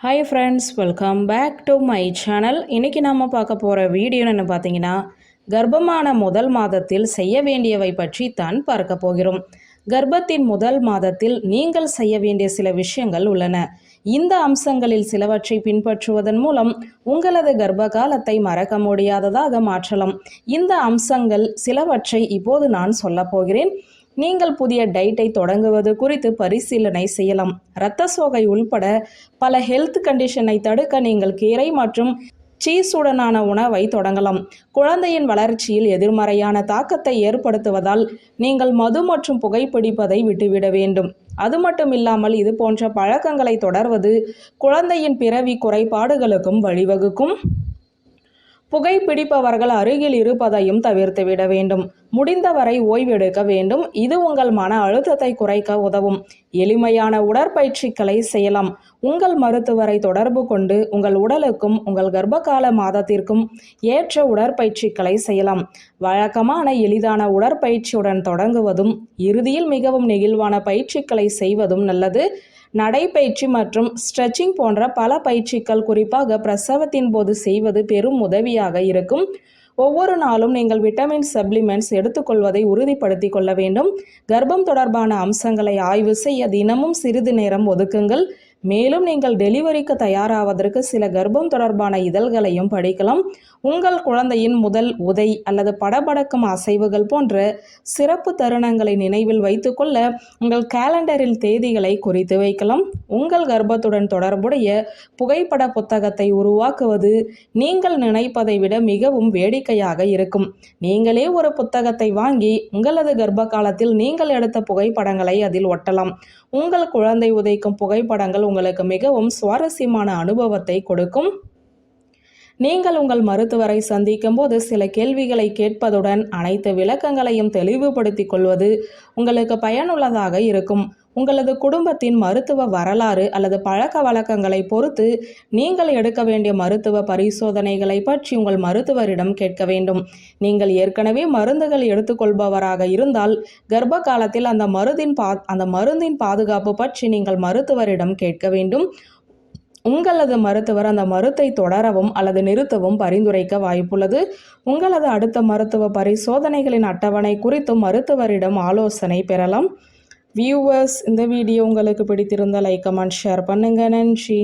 Hi friends welcome back to my channel இன்றைக்கி நாம் பார்க்க போகிற வீடியோன்னு பார்த்தீங்கன்னா கர்ப்பமான முதல் மாதத்தில் செய்ய வேண்டியவை பற்றி தான் பார்க்க போகிறோம். கர்ப்பத்தின் முதல் மாதத்தில் நீங்கள் செய்ய வேண்டிய சில விஷயங்கள் உள்ளன. இந்த அம்சங்களில் சிலவற்றை பின்பற்றுவதன் மூலம் உங்களது கர்ப்ப காலத்தை மறக்க முடியாததாக மாற்றலாம். இந்த அம்சங்கள் சிலவற்றை இப்போது நான் சொல்லப் போகிறேன். நீங்கள் புதிய டயட்டை தொடங்குவது குறித்து பரிசீலனை செய்யலாம். இரத்த சோகை உள்பட பல ஹெல்த் கண்டிஷனை தடுக்க நீங்கள் கீரை மற்றும் சீஸுடனான உணவை தொடங்கலாம். குழந்தையின் வளர்ச்சியில் எதிர்மறையான தாக்கத்தை ஏற்படுத்துவதால் நீங்கள் மது மற்றும் புகைப்பிடிப்பதை விட்டுவிட வேண்டும். அது மட்டும் இல்லாமல் இது போன்ற பழக்கங்களை தொடர்வது குழந்தையின் பிறவி குறைபாடுகளுக்கும் வழிவகுக்கும். புகைப்பிடிப்பவர்கள் அருகில் இருப்பதையும் தவிர்த்துவிட வேண்டும். முடிந்தவரை ஓய்வெடுக்க வேண்டும். இது உங்கள் மன அழுத்தத்தை குறைக்க உதவும். எளிமையான உடற்பயிற்சிகளை செய்யலாம். உங்கள் மருத்துவரை தொடர்பு கொண்டு உங்கள் உடலுக்கும் உங்கள் கர்ப்பகால மாதத்திற்கும் ஏற்ற உடற்பயிற்சிகளை செய்யலாம். வழக்கமான எளிதான உடற்பயிற்சியுடன் தொடங்குவதும் இறுதியில் மிகவும் நெகிழ்வான பயிற்சிகளை செய்வதும் நல்லது. நடைப்பயிற்சி மற்றும் ஸ்ட்ரெச்சிங் போன்ற பல பயிற்சிகள் குறிப்பாக பிரசவத்தின் போது செய்வது பெரும் உதவியாக இருக்கும். ஒவ்வொரு நாளும் நீங்கள் விட்டமின் சப்ளிமெண்ட்ஸ் எடுத்துக்கொள்வதை உறுதிப்படுத்திக் கொள்ள வேண்டும். கர்ப்பம் தொடர்பான அம்சங்களை ஆய்வு செய்ய தினமும் சிறிது நேரம் ஒதுக்குங்கள். மேலும் நீங்கள் டெலிவரிக்கு தயாராவதற்கு சில கர்ப்பம் தொடர்பான இதழ்களையும் படிக்கலாம். உங்கள் குழந்தையின் முதல் உதை அல்லது படபடக்கும் அசைவுகள் போன்ற சிறப்பு தருணங்களை நினைவில் வைத்துக்கொள்ள உங்கள் கேலண்டரில் தேதிகளை குறித்து வைக்கலாம். உங்கள் கர்ப்பத்துடன் தொடர்புடைய புகைப்பட புத்தகத்தை உருவாக்குவது நீங்கள் நினைப்பதை விட மிகவும் வேடிக்கையாக இருக்கும். நீங்களே ஒரு புத்தகத்தை வாங்கி உங்களது கர்ப்ப காலத்தில் நீங்கள் எடுத்த புகைப்படங்களை அதில் ஒட்டலாம். உங்கள் குழந்தை உதைக்கும் புகைப்படங்கள் உங்களுக்கு மிகவும் சுவாரஸ்யமான அனுபவத்தை கொடுக்கும். நீங்கள் உங்கள் மருத்துவரை சந்திக்கும் போது சில கேள்விகளை கேட்பதுடன் அனைத்து விளக்கங்களையும் தெளிவுபடுத்திக் கொள்வது உங்களுக்கு பயனுள்ளதாக இருக்கும். உங்களது குடும்பத்தின் மருத்துவ வரலாறு அல்லது பழக்க வழக்கங்களை பொறுத்து நீங்கள் எடுக்க வேண்டிய மருத்துவ பரிசோதனைகளை பற்றி உங்கள் மருத்துவரிடம் கேட்க வேண்டும். நீங்கள் ஏற்கனவே மருந்துகள் எடுத்துக்கொள்பவராக இருந்தால் கர்ப்ப காலத்தில் அந்த மருந்தின் பா அந்த மருந்தின் பாதுகாப்பு பற்றி நீங்கள் மருத்துவரிடம் கேட்க வேண்டும். உங்களது மருத்துவர் அந்த மருத்தை தொடரவும் அல்லது நிறுத்தவும் பரிந்துரைக்க வாய்ப்புள்ளது. உங்களது அடுத்த மருத்துவ பரிசோதனைகளின் அட்டவணை குறித்தும் மருத்துவரிடம் ஆலோசனை பெறலாம். வியூவர்ஸ் இந்த வீடியோ உங்களுக்கு பிடித்திருந்தால் லைக் கமெண்ட் ஷேர் பண்ணுங்கள் நன்றி.